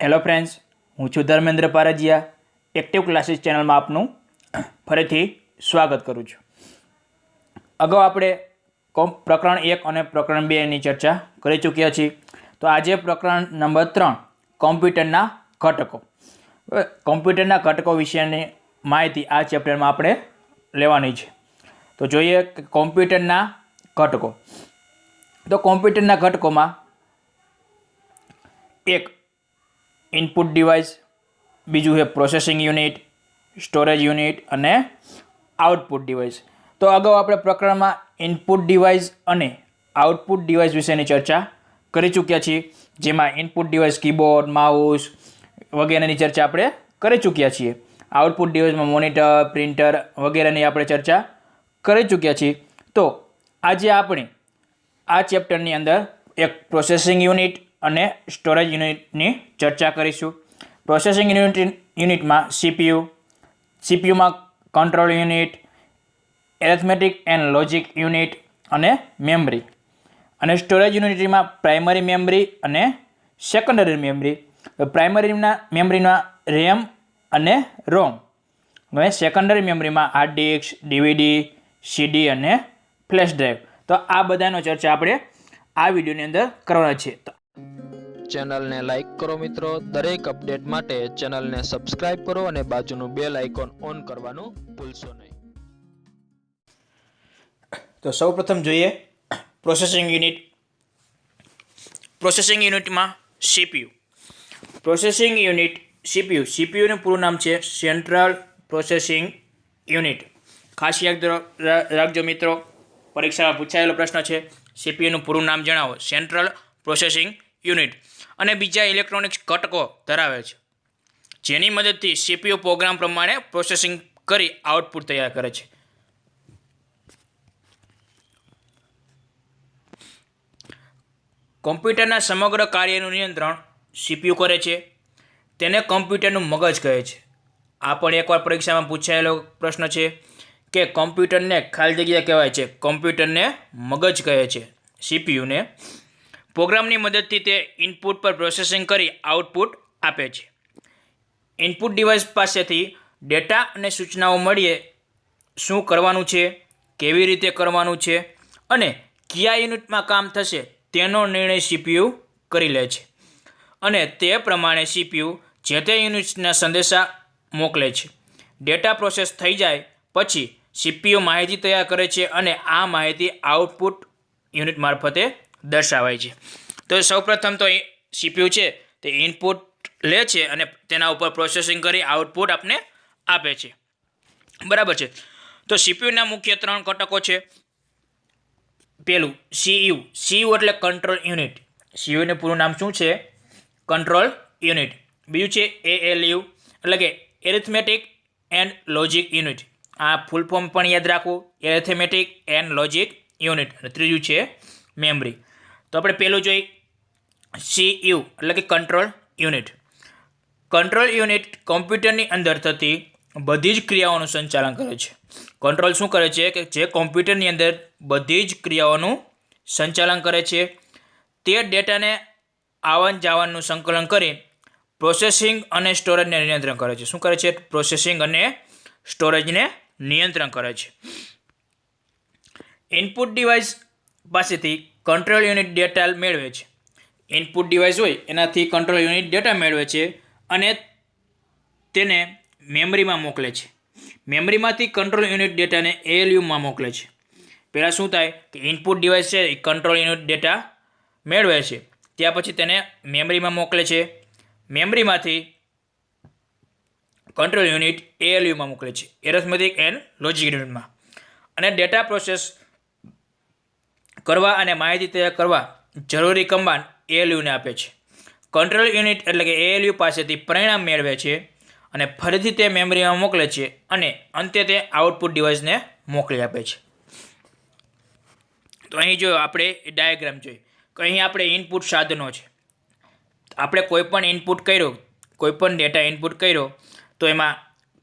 Hello friends હું છું Dharmendra પારજિયા active classes ચેનલમાં આપનું ફરીથી સ્વાગત કરું છું. અગાઉ આપણે પ્રકરણ એક અને પ્રકરણ બેની ચર્ચા કરી ચૂક્યા છીએ. તો આજે પ્રકરણ નંબર ત્રણ, કોમ્પ્યુટરના ઘટકો. કોમ્પ્યુટરના ઘટકો વિશેની માહિતી આ ચેપ્ટરમાં આપણે લેવાની છે. તો જોઈએ કે કોમ્પ્યુટરના ઘટકો. તો કોમ્પ્યુટરના ઘટકોમાં એક ઇનપુટ ડિવાઇસ બીજું છે પ્રોસેસિંગ યુનિટ સ્ટોરેજ યુનિટ અને આઉટપુટ ડિવાઇસ તો અગાઉ આપણે પ્રકરણમાં ઇનપુટ ડિવાઇસ અને આઉટપુટ ડિવાઇસ વિશેની ચર્ચા કરી ચૂક્યા છીએ, જેમાં ઇનપુટ ડિવાઇસ કીબોર્ડ માઉસ વગેરેની ચર્ચા આપણે કરી ચૂક્યા છીએ. આઉટપુટ ડિવાઇસમાં મોનિટર પ્રિન્ટર વગેરેની આપણે ચર્ચા કરી ચૂક્યા છીએ. તો આજે આપણે આ ચેપ્ટરની અંદર એક પ્રોસેસિંગ યુનિટ અને સ્ટોરેજ યુનિટની ચર્ચા કરીશું. પ્રોસેસિંગ યુનિટ યુનિટમાં CPU સીપીયુમાં control unit arithmetic and logic unit અને મેમરી અને સ્ટોરેજ યુનિટમાં પ્રાઇમરી મેમરી અને સેકન્ડરી મેમરી પ્રાઇમરીના મેમરીમાં રેમ અને રોમ હવે સેકન્ડરી મેમરીમાં હાર્ડ ડિસ્ક ડીવીડી સીડી અને ફ્લેશ ડ્રાઈવ તો આ બધાનો ચર્ચા આપણે આ વિડીયોની અંદર કરવાના છે તો ચેનલને લાઇક કરો મિત્રો. દરેક અપડેટ માટે ચેનલને સબસ્ક્રાઇબ કરો અને બાજુનું બેલ આઇકોન ઓન કરવાનું ભૂલશો નહીં. તો સૌપ્રથમ જોઈએ પ્રોસેસિંગ યુનિટ. પ્રોસેસિંગ યુનિટમાં સીપીયુ. Processing unit CPU. સીપીયુનું પૂરું નામ છે સેન્ટ્રલ પ્રોસેસિંગ યુનિટ. ખાસ યાદ રાખજો મિત્રો. પરીક્ષામાં પૂછાયેલો પ્રશ્ન છે. સીપીયુનું પૂરું નામ જણાવો. Central processing unit. અને બીજા ઇલેક્ટ્રોનિક્સ ઘટકો ધરાવે છે. જેની મદદથી સીપીયુ પ્રોગ્રામ પ્રમાણે પ્રોસેસિંગ કરી આઉટપુટ તૈયાર કરે છે. કોમ્પ્યુટરના સમગ્ર કાર્યનું નિયંત્રણ સીપીયુ કરે છે. તેને કોમ્પ્યુટરનું મગજ કહે છે. આ પણ એકવાર પરીક્ષામાં પૂછાયેલો પ્રશ્ન છે કે કોમ્પ્યુટરને ખાલી જગ્યા કહેવાય છે. કોમ્પ્યુટરને મગજ કહે છે. સીપીયુને પ્રોગ્રામની મદદથી તે ઇનપુટ પર પ્રોસેસિંગ કરી આઉટપુટ આપે છે. ઇનપુટ ડિવાઇસ પાસેથી ડેટા અને સૂચનાઓ મળીએ શું કરવાનું છે, કેવી રીતે કરવાનું છે અને કયા યુનિટમાં કામ થશે તેનો નિર્ણય સીપીયુ કરી લે છે. અને તે પ્રમાણે સીપીયુ જે તે યુનિટ્સના સંદેશા મોકલે છે. ડેટા પ્રોસેસ થઈ જાય પછી સીપીયુ માહિતી તૈયાર કરે છે અને આ માહિતી આઉટપુટ યુનિટ મારફતે દર્શાવાય છે. તો સૌપ્રથમ તો સીપીયુ છે, તે ઇનપુટ લે છે અને તેના ઉપર પ્રોસેસિંગ કરી આઉટપુટ આપને આપે છે. બરાબર છે? તો સીપીયુના મુખ્ય ત્રણ ઘટકો છે. પેલું સીયુ સીયુ એટલે કંટ્રોલ યુનિટ સીયુનું પૂરું નામ શું છે? કંટ્રોલ યુનિટ બીજું છે એએલયુ એટલે કે એરિથમેટિક એન્ડ લોજિક યુનિટ આ ફૂલ ફોર્મ પણ યાદ રાખવું. એરિથમેટિક એન્ડ લોજિક યુનિટ અને ત્રીજું છે મેમરી તો આપણે પહેલું જોઈ. સીયુ એટલે કે કંટ્રોલ યુનિટ કંટ્રોલ યુનિટ કોમ્પ્યુટરની અંદર થતી બધી જ ક્રિયાઓનું સંચાલન કરે છે. કંટ્રોલ શું કરે છે? કે જે કોમ્પ્યુટરની અંદર બધી જ ક્રિયાઓનું સંચાલન કરે છે. તે ડેટાને આવન જાવનનું સંકલન કરી પ્રોસેસિંગ અને સ્ટોરેજને નિયંત્રણ કરે છે. શું કરે છે? પ્રોસેસિંગ અને સ્ટોરેજને નિયંત્રણ કરે છે. ઇનપુટ ડિવાઇસ પાસેથી કંટ્રોલ યુનિટ ડેટા મેળવે છે. ઇનપુટ ડિવાઇસ હોય, એનાથી કંટ્રોલ યુનિટ ડેટા મેળવે છે અને તેને મેમરીમાં મોકલે છે. મેમરીમાંથી કંટ્રોલ યુનિટ ડેટાને એએલયુમાં મોકલે છે. પહેલાં શું થાય કે ઇનપુટ ડિવાઇસ છે, એ કંટ્રોલ યુનિટ ડેટા મેળવે છે. ત્યાર પછી તેને મેમરીમાં મોકલે છે. મેમરીમાંથી કંટ્રોલ યુનિટ એએલયુમાં મોકલે છે. એરેથમેટિક એન્ડ લોજિક યુનિટમાં અને ડેટા પ્રોસેસ કરવા અને માહિતી તૈયાર કરવા જરૂરી કમાન્ડ એએલયુને આપે છે. કંટ્રોલ યુનિટ એટલે કે એએલયુ પાસેથી પરિણામ મેળવે છે અને ફરીથી તે મેમરીમાં મોકલે છે અને અંતે તે આઉટપુટ ડિવાઇસને મોકલી આપે છે. તો અહીં જો આપણે ડાયાગ્રામ જોઈએ. અહીં આપણે ઇનપુટ સાધનો છે. આપણે કોઈપણ ઇનપુટ કર્યો કોઈપણ ડેટા ઇનપુટ કર્યો, તો એમાં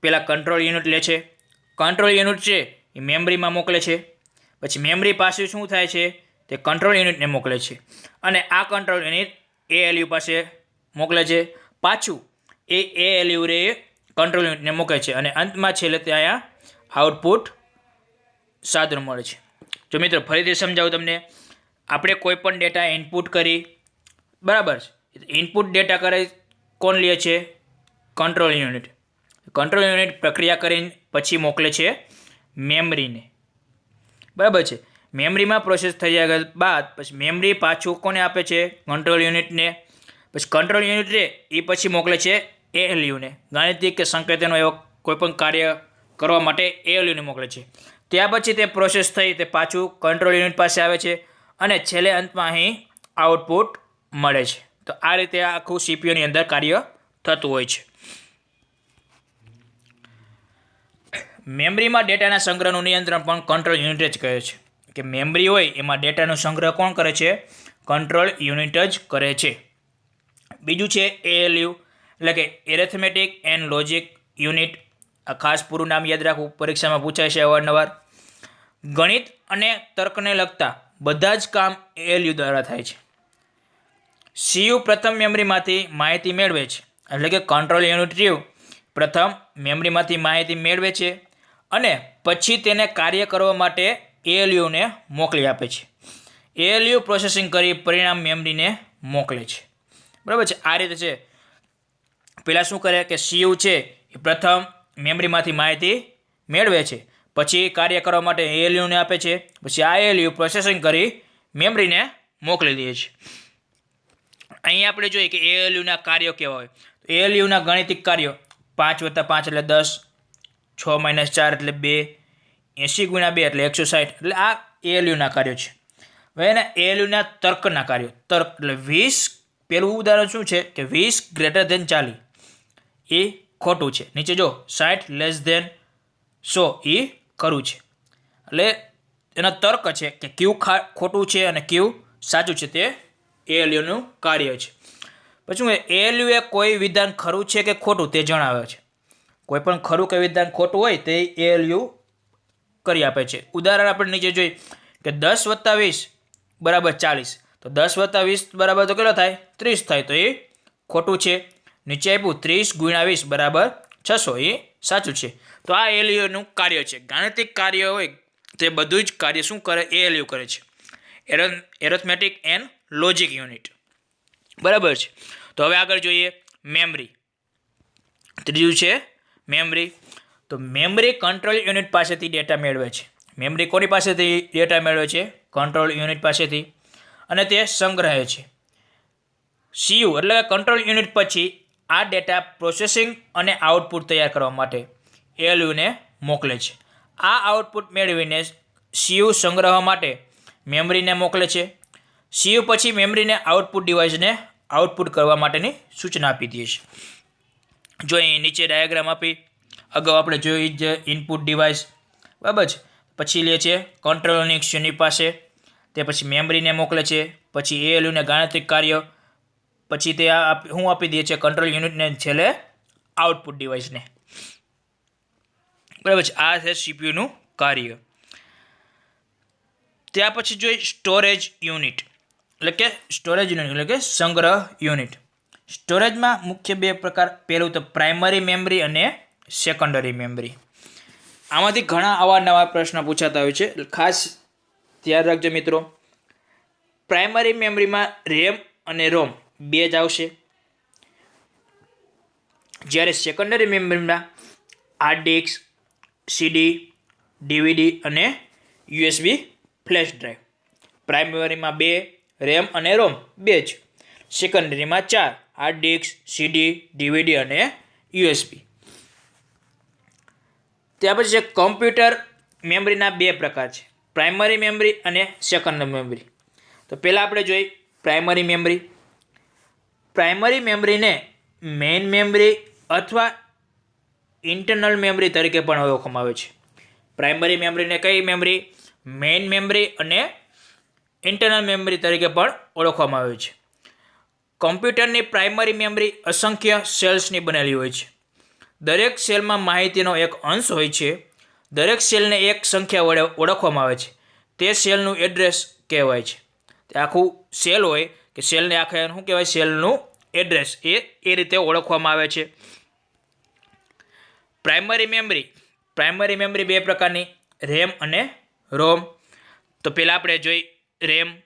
પહેલાં કંટ્રોલ યુનિટ લે છે. કંટ્રોલ યુનિટ છે, એ મેમરીમાં મોકલે છે. પછી મેમરી પાસે શું થાય છે? તે કંટ્રોલ યુનિટને મોકલે છે. અને આ કંટ્રોલ યુનિટ એએલયુ પાસે મોકલે છે. પાછું એ એએલયુ રે કંટ્રોલ યુનિટને મોકલે છે. અને અંતમાં છેલ્લે ત્યાં આઉટપુટ સાધન મળે છે. જો મિત્રો, ફરીથી સમજાવું તમને. આપણે કોઈ પણ ડેટા ઇનપુટ કરી, બરાબર છે? ઇનપુટ ડેટા કરે કોણ લે છે? કંટ્રોલ યુનિટ કંટ્રોલ યુનિટ પ્રક્રિયા કરીને પછી મોકલે છે મેમરીને બરાબર છે. મેમરીમાં પ્રોસેસ થઈ ગયા બાદ પછી મેમરી પાછું કોને આપે છે? કંટ્રોલ યુનિટને પછી કંટ્રોલ યુનિટ રે, એ પછી મોકલે છે એએલયુને ગાણિતિક કે સંકેતનો એવો કોઈપણ કાર્ય કરવા માટે એએલયુને મોકલે છે. ત્યાર પછી તે પ્રોસેસ થઈ તે પાછું કંટ્રોલ યુનિટ પાસે આવે છે અને છેલ્લે અંતમાં અહીં આઉટપુટ મળે છે. તો આ રીતે આખું સીપીયુની અંદર કાર્ય થતું હોય છે. મેમરીમાં ડેટાના સંગ્રહનું નિયંત્રણ પણ કંટ્રોલ યુનિટ જ કહે છે. કે મેમરી હોય, એમાં ડેટાનો સંગ્રહ કોણ કરે છે? કંટ્રોલ યુનિટ જ કરે છે. બીજું છે એએલયુ એટલે કે એરેથમેટિક એન્ડ લોજિક યુનિટ આ ખાસ પૂરું નામ યાદ રાખવું, પરીક્ષામાં પૂછાય છે અવારનવાર. ગણિત અને તર્કને લગતા બધા જ કામ એએલયુ દ્વારા થાય છે. સીયુ પ્રથમ મેમરીમાંથી માહિતી મેળવે છે. એટલે કે કંટ્રોલ યુનિટ પ્રથમ મેમરીમાંથી માહિતી મેળવે છે. અને પછી તેને કાર્ય કરવા માટે એએલયુને મોકલી આપે છે. એએલયુ પ્રોસેસિંગ કરી પરિણામ મેમરીને મોકલે છે. બરાબર છે? આ રીતે છે. પહેલાં શું કરે કે સીયુ છે એ પ્રથમ મેમરીમાંથી માહિતી મેળવે છે. પછી કાર્ય કરવા માટે એએલયુને આપે છે. પછી આ એએલયુ પ્રોસેસિંગ કરી મેમરીને મોકલી દે છે. અહીં આપણે જોઈએ કે એએલયુના કાર્યો કેવા હોય. તો એએલયુના ગાણિતિક કાર્યો પાંચ વત્તા પાંચ એટલે દસ છ માઇનસ ચાર એટલે બે એંસી ગુણ્યા બે એટલે એકસો સાઠ. એટલે આ એએલયુના કાર્યો છે. હવે એના એએલયુના તર્કના કાર્યો. તર્ક એટલે વીસ, પહેલું ઉદાહરણ શું છે? કે વીસ ગ્રેટર ધેન ચાલી એ ખોટું છે. નીચે જો, સાઠ લેસ ધેન સો એ ખરું છે. એટલે એનો તર્ક છે કે કયું ખોટું છે અને કયું સાચું છે તે એએલયુનું કાર્ય છે. પછી એએલયુ એ કોઈ વિધાન ખરું છે કે ખોટું તે જણાવે છે. કોઈ પણ ખરું કે વિધાન ખોટું હોય તે એએલયુ કરી આપે છે. ઉદાહરણ આપણે નીચે જોઈ કે દસ વત્તા વીસ બરાબર ચાલીસ. તો દસ વત્તા વીસ બરાબર તો કેટલો થાય? ત્રીસ થાય. તો એ ખોટું છે. નીચે આપ્યું ત્રીસ ગુણ્યા વીસ બરાબર છસો. એ સાચું છે. તો આ એલયુનું કાર્ય છે. ગાણિતિક કાર્ય હોય તે બધું જ કાર્ય શું કરે? એલયુ કરે છે. Arithmetic and logic unit. બરાબર છે. તો હવે આગળ જોઈએ મેમરી. ત્રીજું છે મેમરી. તો મેમરી કંટ્રોલ યુનિટ પાસેથી ડેટા મેળવે છે. મેમરી કોની પાસેથી ડેટા મેળવે છે? કંટ્રોલ યુનિટ પાસેથી. અને તે સંગ્રહે છે. સીયુ, એટલે કે કંટ્રોલ યુનિટ પછી આ ડેટા પ્રોસેસિંગ અને આઉટપુટ તૈયાર કરવા માટે એલયુને મોકલે છે. આ આઉટપુટ મેળવીને સીયુ સંગ્રહવા માટે મેમરીને મોકલે છે. સીયુ પછી મેમરીને આઉટપુટ ડિવાઇસને આઉટપુટ કરવા માટેની સૂચના આપી દે છે. જો અહીં નીચે ડાયાગ્રામ આપી, અગાઉ આપણે જોઈ જ ઇનપુટ ડિવાઇસ બરાબર છે? પછી લે છે કંટ્રોલની યુનિટ પાસે, તે પછી મેમરીને મોકલે છે, પછી એએલયુને ગાણિતિક કાર્ય, પછી તે હું આપ- આપી દે છે કંટ્રોલ યુનિટને છેલ્લે આઉટપુટ ડિવાઇસને બરાબર છે? આ છે સીપીયુનું કાર્ય. ત્યાર પછી જોઈએ સ્ટોરેજ યુનિટ એટલે કે સ્ટોરેજ યુનિટ એટલે કે સંગ્રહ યુનિટ સ્ટોરેજમાં મુખ્ય બે પ્રકાર, પહેલું તો પ્રાઇમરી મેમરી અને સેકન્ડરી મેમરી. આમાંથી ઘણા અવારનવાર પ્રશ્ન પૂછાતા હોય છે. ખાસ ધ્યાન રાખજો મિત્રો. પ્રાઇમરી મેમરીમાં રેમ અને રોમ બે જ આવશે. જ્યારે સેકન્ડરી મેમરીમાં હાર્ડ ડિસ્ક, સીડી, ડીવીડી અને યુએસબી ફ્લેશ ડ્રાઈવ. પ્રાઇમરીમાં બે, રેમ અને રોમ બે જ. સેકન્ડરીમાં ચાર. હાર્ડ ડિસ્ક, સીડી, ડીવીડી અને યુએસબી. ત્યાર પછી છે કમ્પ્યુટર મેમરીના બે પ્રકાર છે. પ્રાઇમરી મેમરી અને સેકન્ડરી મેમરી. તો પહેલાં આપણે જોઈ પ્રાઇમરી મેમરી. પ્રાઇમરી મેમરીને મેઇન મેમરી અથવા ઇન્ટરનલ મેમરી તરીકે પણ ઓળખવામાં આવે છે. પ્રાઇમરી મેમરીને કઈ મેમરી? મેઇન મેમરી અને ઇન્ટરનલ મેમરી તરીકે પણ ઓળખવામાં આવે છે. કમ્પ્યુટરની પ્રાઇમરી મેમરી અસંખ્ય સેલ્સની બનેલી હોય છે. દરેક સેલમાં માહિતીનો એક અંશ હોય છે. દરેક સેલને એક સંખ્યા વડે ઓળખવામાં આવે છે. તે સેલનું એડ્રેસ કહેવાય છે. આખું સેલ હોય કે સેલને આખે શું કહેવાય? સેલનું એડ્રેસ. એ એ રીતે ઓળખવામાં આવે છે. Primary memory. પ્રાઇમરી મેમરી બે પ્રકારની, રેમ અને રોમ. તો પહેલાં આપણે જોઈ, રેમ.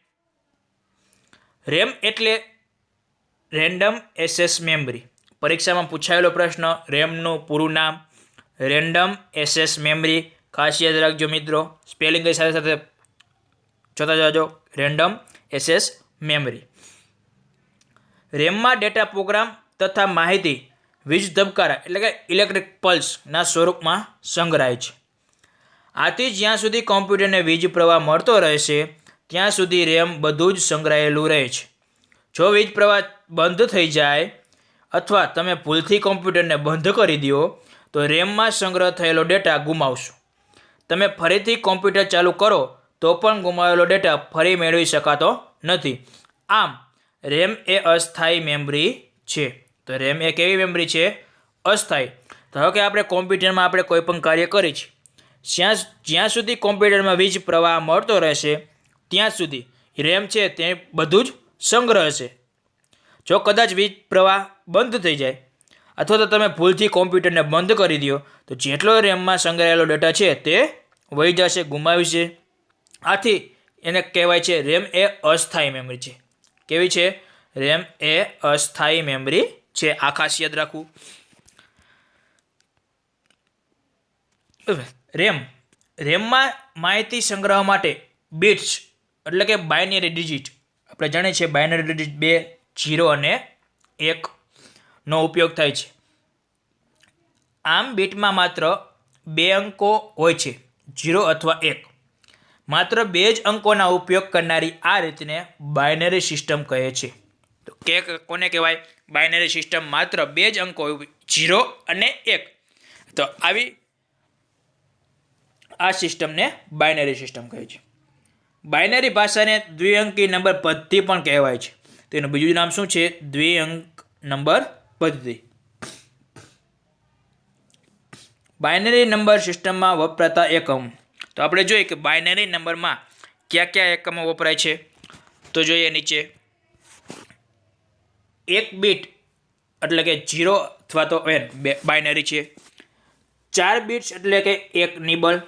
રેમ એટલે રેન્ડમ એસેસ મેમરી. પરીક્ષામાં પૂછાયેલો પ્રશ્ન, રેમનું પૂરું નામ, રેન્ડમ એસેસ મેમરી ખાસ રાખજો મિત્રો. સ્પેલિંગ સાથે સાથે જોતા જાજો, રેન્ડમ એસેસ મેમરી. રેમમાં ડેટા પ્રોગ્રામ તથા માહિતી વીજ ધબકારા એટલે કે ઇલેક્ટ્રિક પલ્સના સ્વરૂપમાં સંગ્રહાય છે. આથી જ્યાં સુધી કોમ્પ્યુટરને વીજ પ્રવાહ મળતો રહેશે, ત્યાં સુધી રેમ બધું જ સંગ્રહાયેલું રહે છે. જો વીજ પ્રવાહ બંધ થઈ જાય અથવા તમે ભૂલથી કોમ્પ્યુટરને બંધ કરી દો, તો રેમમાં સંગ્રહ થયેલો ડેટા ગુમાવશો. તમે ફરીથી કોમ્પ્યુટર ચાલુ કરો, તો પણ ગુમાવેલો ડેટા ફરી મેળવી શકાતો નથી. આમ રેમ એ અસ્થાયી મેમરી છે. તો રેમ એ કેવી મેમરી છે? અસ્થાયી. ધારો કે આપણે કોમ્પ્યુટરમાં આપણે કોઈ પણ કાર્ય કરી છે. જ્યાં જ્યાં સુધી કોમ્પ્યુટરમાં વીજ પ્રવાહ મળતો રહેશે, ત્યાં સુધી રેમ છે તે બધું જ સંગ્રહ છે. જો કદાચ વીજ પ્રવાહ બંધ થઈ જાય, અથવા તો તમે ભૂલથી કોમ્પ્યુટરને બંધ કરી દો, તો જેટલો રેમમાં સંગ્રહાયેલો ડેટા છે તે વહી જશે, ગુમાવી છે આથી એને કહેવાય છે રેમ એ અસ્થાયી મેમરી છે. કેવી છે? રેમ એ અસ્થાયી મેમરી છે. આ ખાસ યાદ રાખવું. રેમ રેમમાં માહિતી સંગ્રહ માટે બિટ્સ એટલે કે બાયનરી ડિજિટ આપણે જાણીએ છીએ બાયનરી ડિજિટ બે જીરો અને એકનો ઉપયોગ થાય છે. આમ બીટમાં માત્ર બે અંકો હોય છે, જીરો અથવા એક. માત્ર બે જ અંકોના ઉપયોગ કરનારી આ રીતને બાયનરી સિસ્ટમ કહે છે. તો કે કોને કહેવાય? બાયનરી સિસ્ટમ માત્ર બે જ અંકો જીરો અને એક. તો આવી આ સિસ્ટમને બાયનરી સિસ્ટમ કહે છે. બાયનરી ભાષાને દ્વિઅંકી નંબર પદ્ધતિ પણ કહેવાય છે. તેનું બીજું નામ શું છે? દ્વે અંક નંબર પદ્ધતિ બાઇનરી નંબર સિસ્ટમમાં વપરાતા એકમ. તો આપણે જોઈએ કે બાઇનરી નંબરમાં કયા કયા એકમો વપરાય છે? તો જોઈએ નીચે. એક બીટ એટલે કે જીરો અથવા તો એન બાયનરી છે. ચાર બીટ્સ એટલે કે એક નિબલ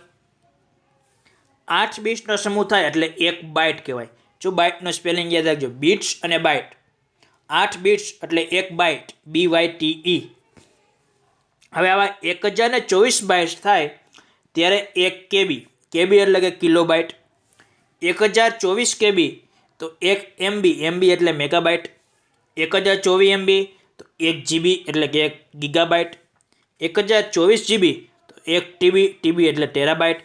આઠ બીટ્સનો સમૂહ થાય એટલે એક બાઇટ કહેવાય. જો બાઇટનો સ્પેલિંગ યાદ રાખજો. બીટ્સ અને બાઇટ. આઠ બીટ્સ એટલે એક byte. B Y T E હવે આવા એક હજાર ને ચોવીસ બાઇટ્સ થાય ત્યારે એક કેબી. કેબી એટલે કે કિલો બાઇટ. એક હજાર ચોવીસ કેબી, તો એક એમબી. એમબી એટલે મેગાબાઇટ. એક હજાર ચોવીસ એમબી, તો એક જીબી એટલે કે એક ગીગાબાઇટ. એક હજાર ચોવીસ જીબી, તો એક ટીબી. ટીબી એટલે ટેરાબાઇટ.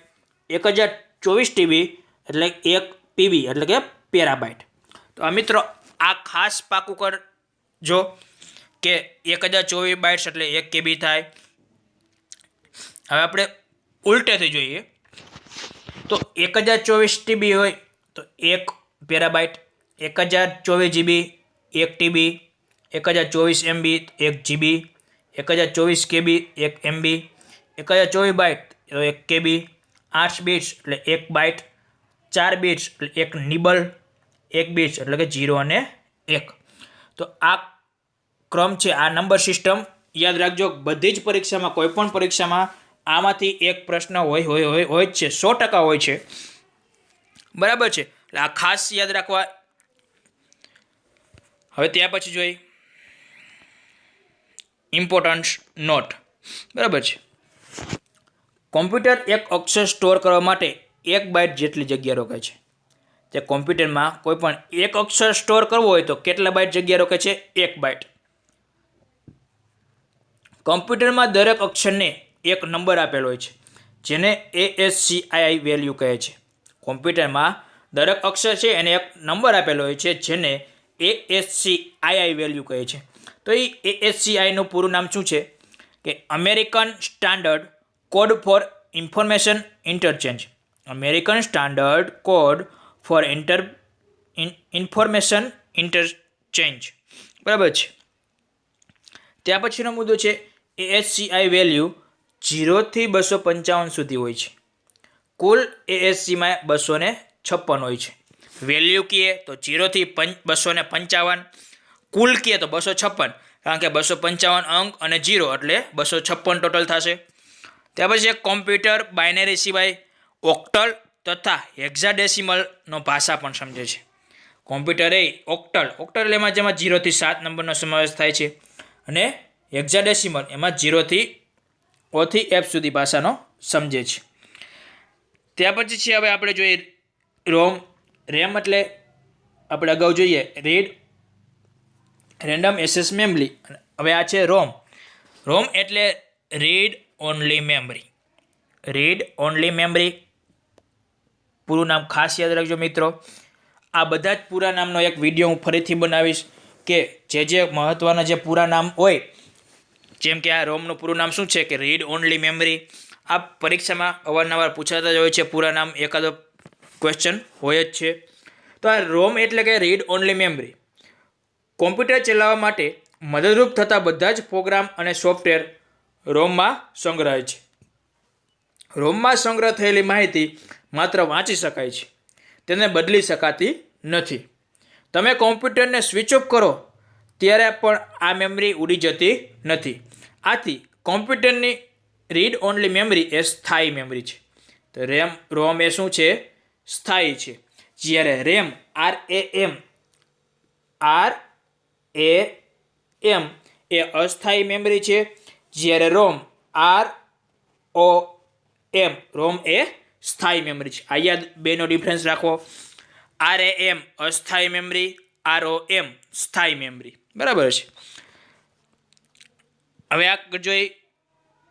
એક હજાર ચોવીસ ટીબી એટલે એક પીબી એટલે કે પેરાબાઇટ તો આ મિત્રો, આ ખાસ પાકું કરજો કે એક હજાર ચોવીસ બાઇટ્સ એટલે એક કેબી થાય. હવે આપણે ઉલટેથી જોઈએ. તો એક હજાર ચોવીસ ટીબી હોય તો એક પેરાબાઇટ એક હજાર ચોવીસ જીબી, એક ટીબી, એક હજાર ચોવીસ એમબી, એક જીબી, એક હજાર ચોવીસ કેબી, એક એમબી, એક હજાર ચોવીસ બાઇટ એક કેબી, આઠ બીટ્સ એટલે એક બાઇટ ચાર બીટ્સ એટલે એક નિબલ એક બીટ્સ એટલે કે જીરો અને એક. તો આ ક્રમ છે, આ નંબર સિસ્ટમ, યાદ રાખજો, બધી જ પરીક્ષામાં કોઈ પણ પરીક્ષામાં આમાંથી એક પ્રશ્ન હોય હોય હોય હોય જ છે, સો ટકા હોય છે. બરાબર છે? એટલે આ ખાસ યાદ રાખવા. હવે ત્યાં પછી જોઈ. ઇમ્પોર્ટન્સ નોટ બરાબર છે? કોમ્પ્યુટર એક અક્ષર સ્ટોર કરવા માટે એક બાઇટ જેટલી જગ્યા રોકાય છે. તે કોમ્પ્યુટરમાં કોઈ પણ એક અક્ષર સ્ટોર કરવો હોય તો કેટલા બાઇટ જગ્યા રોકે છે? એક બાઇટ કોમ્પ્યુટરમાં દરેક અક્ષરને એક નંબર આપેલો હોય છે, જેને એએસસીઆઈ વેલ્યુ કહે છે. કોમ્પ્યુટરમાં દરેક અક્ષર છે એને એક નંબર આપેલો હોય છે, જેને એએસસીઆઈ વેલ્યુ કહે છે. તો એ એએસસીઆઈનું પૂરું નામ શું છે? કે American standard code for information interchange American standard code for inter information interchange. બરાબર છે. ત્યાં પછીનો મુદ્દો છે એએસસીઆઈ વેલ્યુ જીરોથી બસો પંચાવન સુધી હોય છે. કુલ એએસસીમાં બસો ને છપ્પન હોય છે. વેલ્યુ કહીએ તો જીરોથી પંચ બસો ને પંચાવન. કુલ કીએ તો બસો છપ્પન. કારણ કે બસો પંચાવન અંક અને જીરો એટલે બસો છપ્પન ટોટલ થશે. ત્યાર પછી કોમ્પ્યુટર બાઇનરી સિવાય ઓક્ટલ તથા હેક્ઝાડેસિમલનો ભાષા પણ સમજે છે. કોમ્પ્યુટર એ ઓક્ટલ ઓક્ટલ એમાં જેમાં જીરોથી સાત નંબરનો સમાવેશ થાય છે અને હેક્ઝાડેસિમલ એમાં જીરોથી ઓથી એફ સુધી ભાષાનો સમજે છે. ત્યાર પછી છે હવે આપણે જોઈએ રોમ રેમ એટલે આપણે અગાઉ જોઈએ રીડ રેન્ડમ એસેસ મેમરી હવે આ છે રોમ રોમ એટલે read only memory read only memory પૂરું નામ ખાસ યાદ રાખજો મિત્રો. આ બધા જ પૂરા નામનો એક વીડિયો હું ફરીથી બનાવીશ કે જે જે મહત્ત્વના જે પૂરા નામ હોય, જેમ કે આ રોમનું પૂરું નામ શું છે કે રીડ ઓનલી મેમરી આ પરીક્ષામાં અવારનવાર પૂછાતા જ હોય છે પૂરા નામ એકાદો ક્વેશ્ચન હોય જ છે. તો આ રોમ એટલે કે રીડ ઓનલી મેમરી કોમ્પ્યુટર ચલાવવા માટે મદદરૂપ થતા બધા જ પ્રોગ્રામ અને સોફ્ટવેર રોમમાં સંગ્રહે છે. રોમમાં સંગ્રહ થયેલી માહિતી માત્ર વાંચી શકાય છે. તેને બદલી શકાતી નથી. તમે કોમ્પ્યુટરને સ્વિચ ઓફ કરો ત્યારે પણ આ મેમરી ઉડી જતી નથી. આથી કોમ્પ્યુટરની રીડ ઓનલી મેમરી એ સ્થાયી મેમરી છે. તો રેમ, રોમ એ શું છે? સ્થાયી છે. જ્યારે RAM R A M R A M એ અસ્થાયી મેમરી છે, જ્યારે રોમ આર ઓ એમ રોમ એ સ્થાયી મેમરી છે. આ યાદ બેનો ડિફરન્સ રાખો. આર એ એમ અસ્થાયી મેમરી. આર ઓ એમ સ્થાયી મેમરી. બરાબર છે. હવે આ જોઈ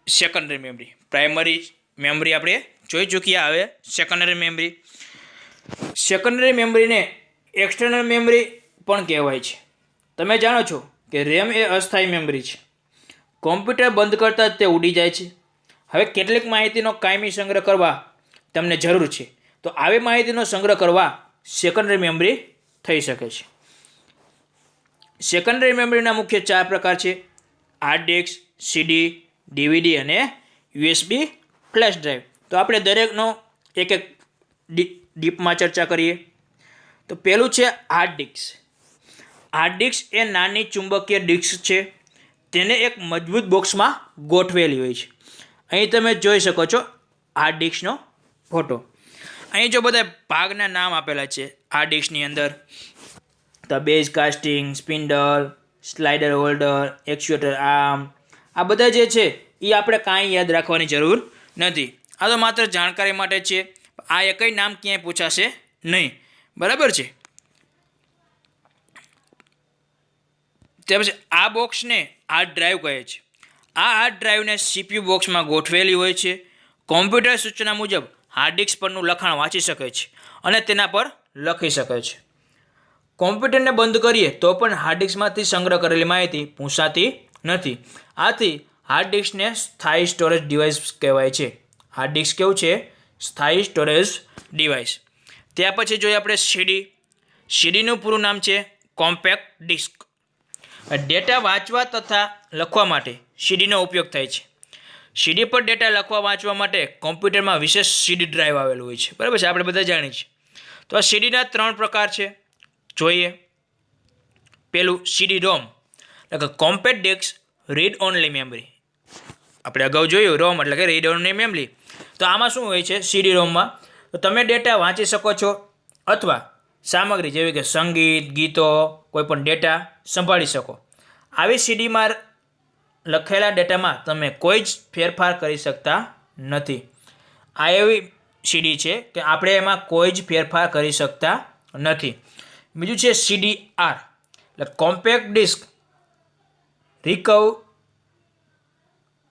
સેકન્ડરી મેમરી પ્રાઇમરી મેમરી આપણે જોઈ ચૂક્યા. હવે સેકન્ડરી મેમરી સેકન્ડરી મેમરીને એક્સટર્નલ મેમરી પણ કહેવાય છે. તમે જાણો છો કે રેમ એ અસ્થાયી મેમરી છે. કોમ્પ્યુટર બંધ કરતાં જ તે ઉડી જાય છે. હવે કેટલીક માહિતીનો કાયમી સંગ્રહ કરવા તમને જરૂર છે. તો આવી માહિતીનો સંગ્રહ કરવા સેકન્ડરી મેમરી થઈ શકે છે. સેકન્ડરી મેમરીના મુખ્ય ચાર પ્રકાર છે. હાર્ડ ડિસ્ક સીડી ડીવીડી અને યુએસબી ફ્લેશ ડ્રાઈવ તો આપણે દરેકનો એક એક ડીપમાં ચર્ચા કરીએ. તો પહેલું છે હાર્ડ ડિસ્ક હાર્ડ ડિસ્ક એ નાની ચુંબકીય ડિસ્ક છે. તેને એક મજબૂત બોક્સમાં ગોઠવેલી હોય છે. અહીં તમે જોઈ શકો છો હાર્ડ ડિસ્કનો ફોટો. અહીં જો બધા ભાગના નામ આપેલા છે, આ ડિસ્કની અંદર the base casting, spindle, slider holder actuator arm, આ બધા જે છે એ આપણે કાંઈ યાદ રાખવાની જરૂર નથી. આ તો માત્ર જાણકારી માટે છે, આ એકય નામ ક્યાંય પૂછાશે નહીં. બરાબર છે? તે પછી આ બોક્સને હાર્ડ ડ્રાઈવ કહે છે. આ હાર્ડ ડ્રાઈવને સીપીયુ બોક્સમાં ગોઠવેલી હોય છે. કોમ્પ્યુટર સૂચના મુજબ હાર્ડ ડિસ્ક પરનું લખાણ વાંચી શકે છે અને તેના પર લખી શકે છે. કોમ્પ્યુટરને બંધ કરીએ તો પણ હાર્ડ ડિસ્કમાંથી સંગ્રહ કરેલી માહિતી પૂછાતી નથી. આથી હાર્ડ ડિસ્કને સ્થાયી સ્ટોરેજ ડિવાઇસ કહેવાય છે. હાર્ડ ડિસ્ક કેવું છે? સ્થાયી સ્ટોરેજ ડિવાઇસ. ત્યાર પછી જોઈએ આપણે સીડી. સીડીનું પૂરું નામ છે કોમ્પેક્ટ ડિસ્ક. ડેટા વાંચવા તથા લખવા માટે સીડીનો ઉપયોગ થાય છે. સીડી પર ડેટા લખવા વાંચવા માટે કોમ્પ્યુટરમાં વિશેષ સીડી ડ્રાઈવ આવેલું હોય છે. બરાબર છે? આપણે બધા જાણીએ છીએ. તો આ સીડીના ત્રણ પ્રકાર છે. જોઈએ. પેલું સીડી રોમ એટલે કે compact disc read only memory આપણે અગાઉ જોયું રોમ એટલે કે રીડ ઓનલી મેમરી તો આમાં શું હોય છે સીડી રોમમાં તો તમે ડેટા વાંચી શકો છો અથવા સામગ્રી જેવી કે સંગીત, ગીતો કોઈપણ ડેટા સંભાળી શકો. આવી સીડીમાં લખેલા ડેટામાં તમે કોઈ જ ફેરફાર કરી શકતા નથી. આ એવી સીડી છે કે આપણે એમાં કોઈ જ ફેરફાર કરી શકતા નથી. બીજું છે સીડી આર એટલે કોમ્પેક્ટ ડિસ્ક રિકવ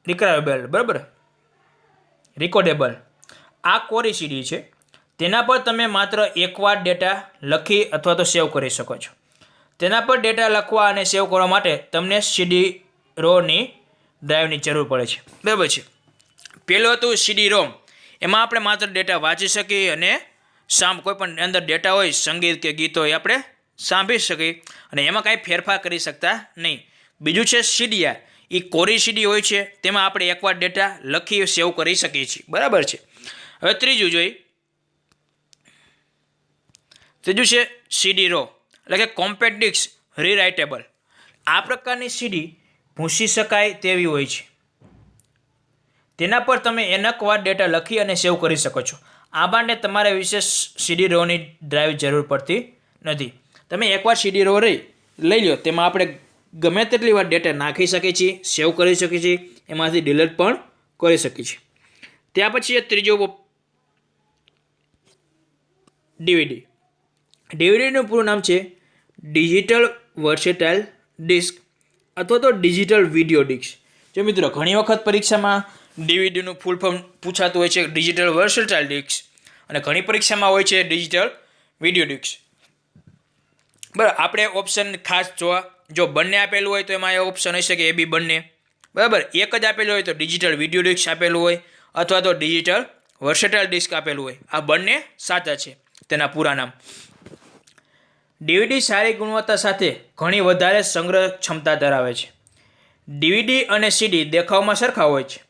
રિકરાવેબલ બરાબર? રિકોર્ડેબલ આ કોરી સીડી છે. તેના પર તમે માત્ર એકવાર ડેટા લખી અથવા તો સેવ કરી શકો છો. તેના પર ડેટા લખવા અને સેવ કરવા માટે તમને સીડી રોની ડ્રાઈવની જરૂર પડે છે. બરાબર છે. પહેલું હતું સીડી રોમ એમાં આપણે માત્ર ડેટા વાંચી શકીએ અને સામ કોઈ પણ અંદર ડેટા હોય, સંગીત કે ગીત હોય આપણે સાંભળી શકીએ અને એમાં કાંઈ ફેરફાર કરી શકતા નહીં. બીજું છે સીડીઆર એ કોરી સીડી હોય છે, તેમાં આપણે એકવાર ડેટા લખી સેવ કરી શકીએ છીએ. બરાબર છે. હવે ત્રીજું જોઈ ત્રીજું છે સીડી રો એટલે કે કોમ્પેક્ટ ડિસ્ક, રીરાઇટેબલ. આ પ્રકારની સીડી ભૂંસી શકાય તેવી હોય છે. તેના પર તમે એનકવાર ડેટા લખી અને સેવ કરી શકો છો. આ માટે તમારે વિશેષ સીડી રોની ડ્રાઈવ જરૂર પડતી નથી. તમે એકવાર સીડી રો રહી લઈ લો તેમાં આપણે ગમે તેટલી વાર ડેટા નાખી શકીએ છીએ, સેવ કરી શકીએ છીએ, એમાંથી ડિલીટ પણ કરી શકીએ છીએ. ત્યાર પછી ત્રીજો ડીવીડી. ડીવીડીનું પૂરું નામ છે ડિજિટલ વર્સેટાઇલ ડિસ્ક અથવા તો ડિજિટલ વીડિયો ડિસ્ક જો મિત્રો, ઘણી વખત પરીક્ષામાં ડીવીડીનું ફૂલ ફોર્મ પૂછાતું હોય છે ડિજિટલ વર્સેટાઇલ ડિસ્ક અને ઘણી પરીક્ષામાં હોય છે ડિજિટલ વીડિયો ડિસ્ક બરાબર, આપણે ઓપ્શન ખાસ જોવા, જો બંને આપેલું હોય તો એમાં એ ઓપ્શન હશે કે એ બી બંને. બરાબર, એક જ આપેલું હોય તો ડિજિટલ વીડિયો ડિસ્ક આપેલું હોય અથવા તો ડિજિટલ વર્સેટાઇલ ડિસ્ક આપેલું હોય. આ બંને સાચા છે, તેના પૂરા નામ. ડીવીડી સારી ગુણવત્તા સાથે ઘણી વધારે સંગ્રહ ક્ષમતા ધરાવે છે. ડીવીડી અને સીડી દેખાવમાં સરખા હોય છે,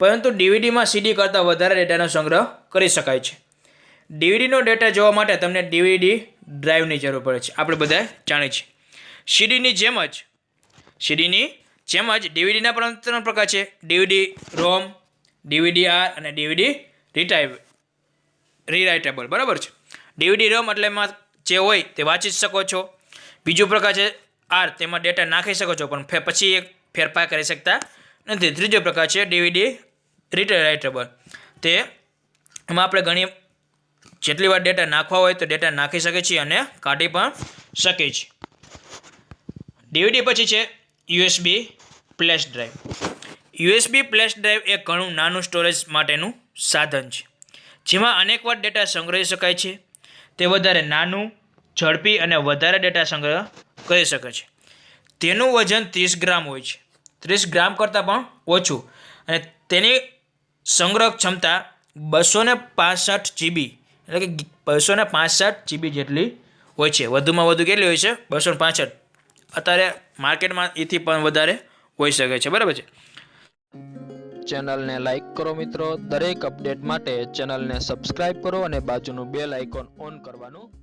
પરંતુ ડીવીડીમાં સીડી કરતાં વધારે ડેટાનો સંગ્રહ કરી શકાય છે. ડીવીડીનો ડેટા જોવા માટે તમને ડીવીડી ડ્રાઈવની જરૂર પડે છે. આપણે બધા જાણીએ છીએ. સીડીની જેમ જ, સીડીની જેમ જ ડીવીડીના પણ ત્રણ પ્રકાર છે. ડીવીડી રોમ, ડીવીડી આર અને ડીવીડી રીટાઈવ રીરાઇટેબલ. બરાબર છે? ડીવીડી રોમ એટલે એમાં જે હોય તે વાંચી શકો છો. બીજો પ્રકાર છે આર તેમાં ડેટા નાખી શકો છો, પણ પછી એક ફેરફાર કરી શકતા નથી. ત્રીજો પ્રકાર છે ડીવીડી રીટરાઇટેબલ તે એમાં આપણે ઘણી જેટલી વાર ડેટા નાખવા હોય તો ડેટા નાખી શકીએ છીએ અને કાઢી પણ શકીએ છીએ. ડીવીડી પછી છે USB flash drive USB flash drive એ ઘણું નાનું સ્ટોરેજ માટેનું સાધન છે. જેમાં અનેકવાર ડેટા સંગ્રહી શકાય છે. તે વધારે નાનું ઝડપી અને વધારે ડેટા સંગ્રહ કરી શકે છે. તેનું વજન ત્રીસ ગ્રામ હોય છે. ત્રીસ ગ્રામ કરતાં પણ ઓછું. અને તેની સંગ્રહ ક્ષમતા બસો ને પાસઠ જીબી, એટલે કે બસો ને પાસઠ જીબી જેટલી હોય છે. વધુમાં વધુ કેટલી હોય છે? બસો ને પાસઠ. અત્યારે માર્કેટમાં એથી પણ વધારે હોઈ શકે છે. બરાબર છે? ચેનલને લાઈક કરો મિત્રો. દરેક અપડેટ માટે ચેનલને સબસ્ક્રાઇબ કરો અને બાજુનું બેલ આઇકોન ઓન કરવાનું